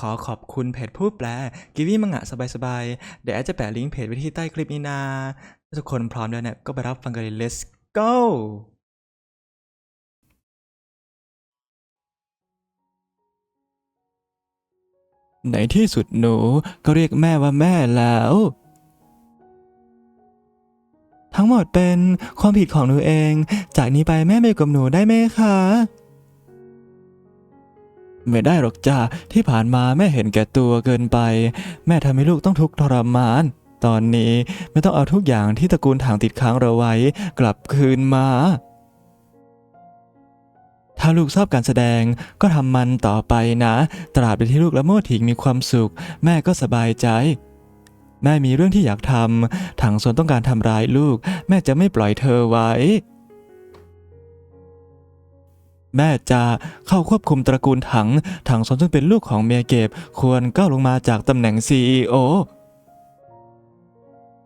ขอขอบคุณเพจผู้แปลกิวี่มังงะสบายๆ เดี๋ยวแอดจะแปะลิงก์เพจไว้ที่ใต้คลิปนี้นะถ้าทุกคนพร้อมแล้วเนี่ยก็ไปรับฟังกันเลย let's go ในที่สุดหนูก็เรียกแม่ว่าแม่แล้ว ทั้งหมดเป็นความผิดของหนูเอง จากนี้ไปแม่ไปอยู่กับหนูได้ไหมคะ ไม่ได้หรอกจ้าที่ผ่านมาแม่เห็นแก่ตัวเกินไป แม่ทำให้ลูกต้องทุกข์ทรมาน ตอนนี้ไม่ต้องเอาทุกอย่างที่ตระกูลถางติดค้างเราไว้ กลับคืนมา ถ้าลูกชอบการแสดงก็ทำมันต่อไปนะ ตราบใดที่ลูกและโมถิงมีความสุข แม่ก็สบายใจแม่มีเรื่องที่อยากทำ ถังส่วนต้องการทำร้ายลูก แม่จะไม่ปล่อยเธอไว้ แม่จะเข้าควบคุมตระกูลถัง ถังซนซึ่งเป็นลูกของเมียเก็บ ควรก้าวลงมาจากตำแหน่ง CEO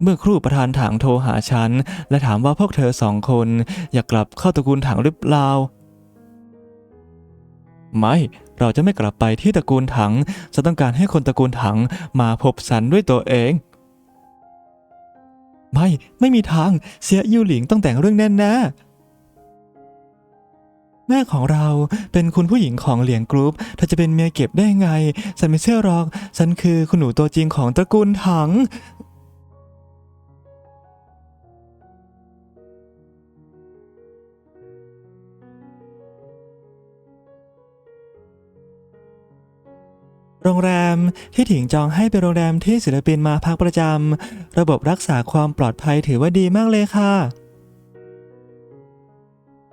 เมื่อครูประธานถังโทรหาฉัน และถามว่าพวกเธอสองคน อยากกลับเข้าตระกูลถังหรือเปล่าไม่ เราจะไม่กลับไปที่ตระกูลถังจะต้องการให้คนตระกูลถังมาพบสันด้วยตัวเอง ไม่ ไม่มีทาง เสียยูหลิงต้องแต่งเรื่องแน่ๆ แม่ของเราเป็นคุณผู้หญิงของเหลียงกรุ๊ปเธอจะเป็นเมียเก็บได้ไง ฉันไม่เชื่อหรอก ฉันคือคุณหนูตัวจริงของตระกูลถัง โรงแรมที่ถิงจองให้เป็นโรงแรมที่ศิลปินมาพักประจำ ระบบรักษาความปลอดภัยถือว่าดีมากเลยค่ะ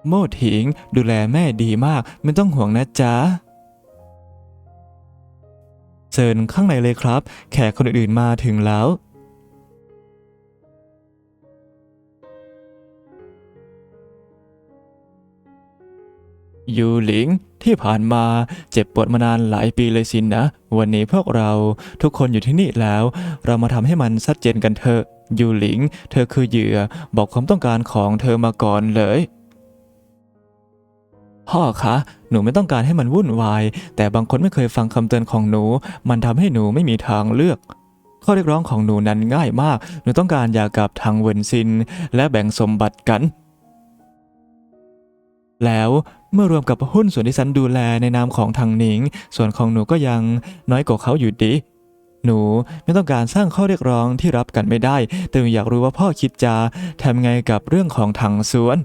โมดถิง ดูแลแม่ดีมาก ไม่ต้องห่วงนะจ๊ะเชิญข้างในเลยครับ แขกคนอื่นๆมาถึงแล้ว ยูหลิงที่ผ่านมาเจ็บปวดมานานหลายปีเลยสินนะ วันนี้พวกเราทุกคนอยู่ที่นี่แล้ว เรามาทำให้มันชัดเจนกันเถอะยูหลิง เธอคือเหยื่อบอกความต้องการของเธอมาก่อนเลย พ่อคะ หนูไม่ต้องการให้มันวุ่นวาย แต่บางคนไม่เคยฟังคำเตือนของหนู มันทำให้หนูไม่มีทางเลือก ข้อเรียกร้องของหนูนั้นง่ายมาก หนูต้องการหย่ากับทางเวนซิน และแบ่งสมบัติกัน แล้วเมื่อรวมกับหุ้นส่วนที่ฉันดูแลในนามของทางหนิง ส่วนของหนูก็ยังน้อยกว่าเขาอยู่ดี หนูไม่ต้องการสร้างข้อเรียกร้องที่รับกันไม่ได้ แต่หนูอยากรู้ว่าพ่อคิดจะทำไงกับเรื่องของทางสวน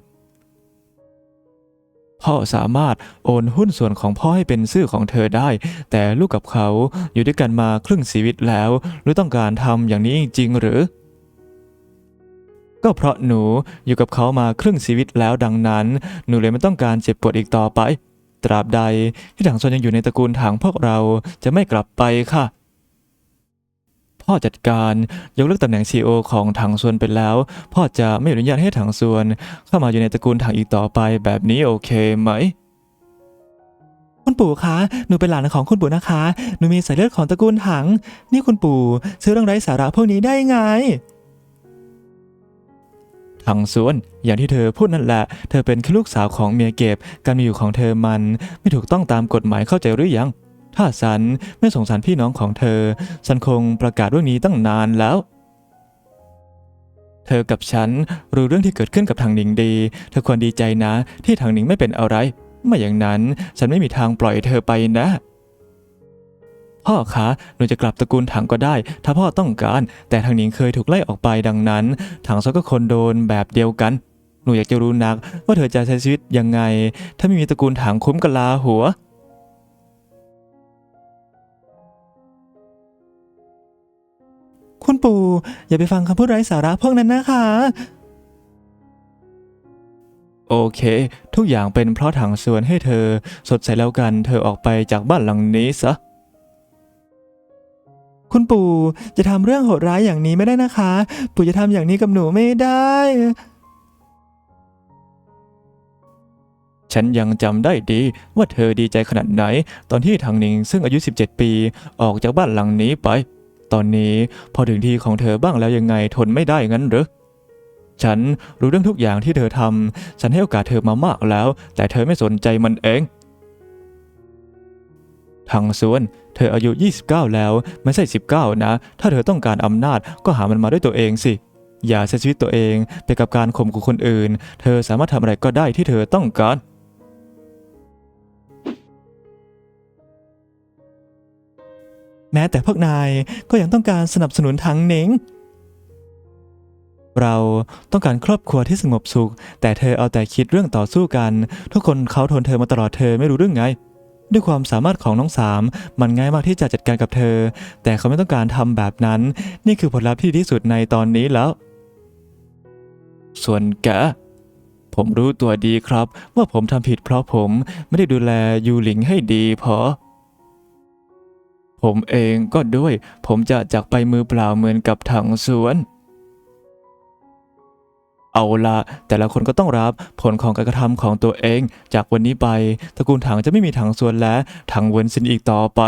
พ่อสามารถโอนหุ้นส่วนของพ่อให้เป็นชื่อของเธอได้ แต่ลูกกับเขาอยู่ด้วยกันมาครึ่งชีวิตแล้ว หรือต้องการทำอย่างนี้จริงหรือ ก็เพราะหนูอยู่กับเขามาครึ่งชีวิตแล้วดังนั้น หนูเลยไม่ต้องการเจ็บปวดอีกต่อไป ตราบใดที่ถังซนยังอยู่ในตระกูลถังพวกเราจะไม่กลับไปค่ะ พ่อจัดการยกเลิกตำแหน่ง CEO ของถังซวนไปแล้ว พ่อจะไม่อนุญาตให้ถังซวน เข้ามาอยู่ในตระกูลถังอีกต่อไปแบบนี้โอเคไหม คุณปู่คะ หนูเป็นหลานของคุณปู่นะคะ หนูมีสายเลือดของตระกูลถัง นี่คุณปู่ซื้อเรื่องไร้สาระพวกนี้ได้ไงทางสวน อย่างที่เธอพูดนั่นแหละ เธอเป็นแค่ลูกสาวของเมียเก็บ การมีอยู่ของเธอมันไม่ถูกต้องตามกฎหมายเข้าใจหรือยัง ถ้าฉันไม่สงสารพี่น้องของเธอฉันคงประกาศเรื่องนี้ตั้งนานแล้ว เธอกับฉันรู้เรื่องที่เกิดขึ้นกับทางหนิงดี เธอควรดีใจนะ ที่ทางหนิงไม่เป็นอะไร ไม่อย่างนั้นฉันไม่มีทางปล่อยเธอไปนะ พ่อคะหนูจะกลับตระกูลถังก็ได้ ถ้าพ่อต้องการ แต่ทางหนิงเคยถูกไล่ออกไปดังนั้น ถังซอก็คนโดนแบบเดียวกันหนูอยากจะรู้นัก ว่าเธอจะใช้ชีวิตยังไง ถ้าไม่มีตระกูลถังคุ้มกะลาหัว คุณปู่ อย่าไปฟังคำพูดไร้สาระพวกนั้นนะคะ โอเค ทุกอย่างเป็นเพราะถังส่วนให้เธอ สดใสแล้วกันเธอออกไปจากบ้านหลังนี้ซะ คุณปู่จะทำเรื่องโหดร้ายอย่างนี้ไม่ได้นะคะ ปู่จะทำอย่างนี้กับหนูไม่ได้ ฉันยังจำได้ดีว่าเธอดีใจขนาดไหน ตอนที่ทางหนิงซึ่งอายุ 17 ปี ออกจากบ้านหลังนี้ไป ตอนนี้พอถึงที่ของเธอบ้างแล้วยังไงทนไม่ได้งั้นหรือฉันรู้เรื่องทุกอย่างที่เธอทำฉันให้โอกาสเธอมามากแล้ว แต่เธอไม่สนใจมันเองททางส่วน เธออายุ 29 แล้วไม่ใช่ 19 นะ ถ้าเธอต้องการอำนาจก็หามันมาด้วยตัวเองสิ อย่าใช้ชีวิตตัวเองไปกับการข่มขู่คนอื่น เธอสามารถทำอะไรก็ได้ที่เธอต้องการ แม้แต่พวกนายก็ยังต้องการสนับสนุนทางเน้ง เราต้องการครอบครัวที่สงบสุข แต่เธอเอาแต่คิดเรื่องต่อสู้กัน ทุกคนเขาทนเธอมาตลอดเธอไม่รู้เรื่องไง ด้วยความสามารถของน้องสามมันง่ายมากที่จะจัดการกับเธอ แต่เขาไม่ต้องการทำแบบนั้น นี่คือผลลัพธ์ที่ดีที่สุดในตอนนี้แล้ว ส่วนแกผมรู้ตัวดีครับ ว่าผมทำผิดเพราะผมไม่ได้ดูแลยูหลิงให้ดีพอ ผมเองก็ด้วย ผมจะจากไปมือเปล่าเหมือนกับถังสวน เอาละแต่ละคนก็ต้องรับผลของการกระทำของตัวเอง จากวันนี้ไปตระกูลถังจะไม่มีถังสวนและถังเวนซินอีกต่อไป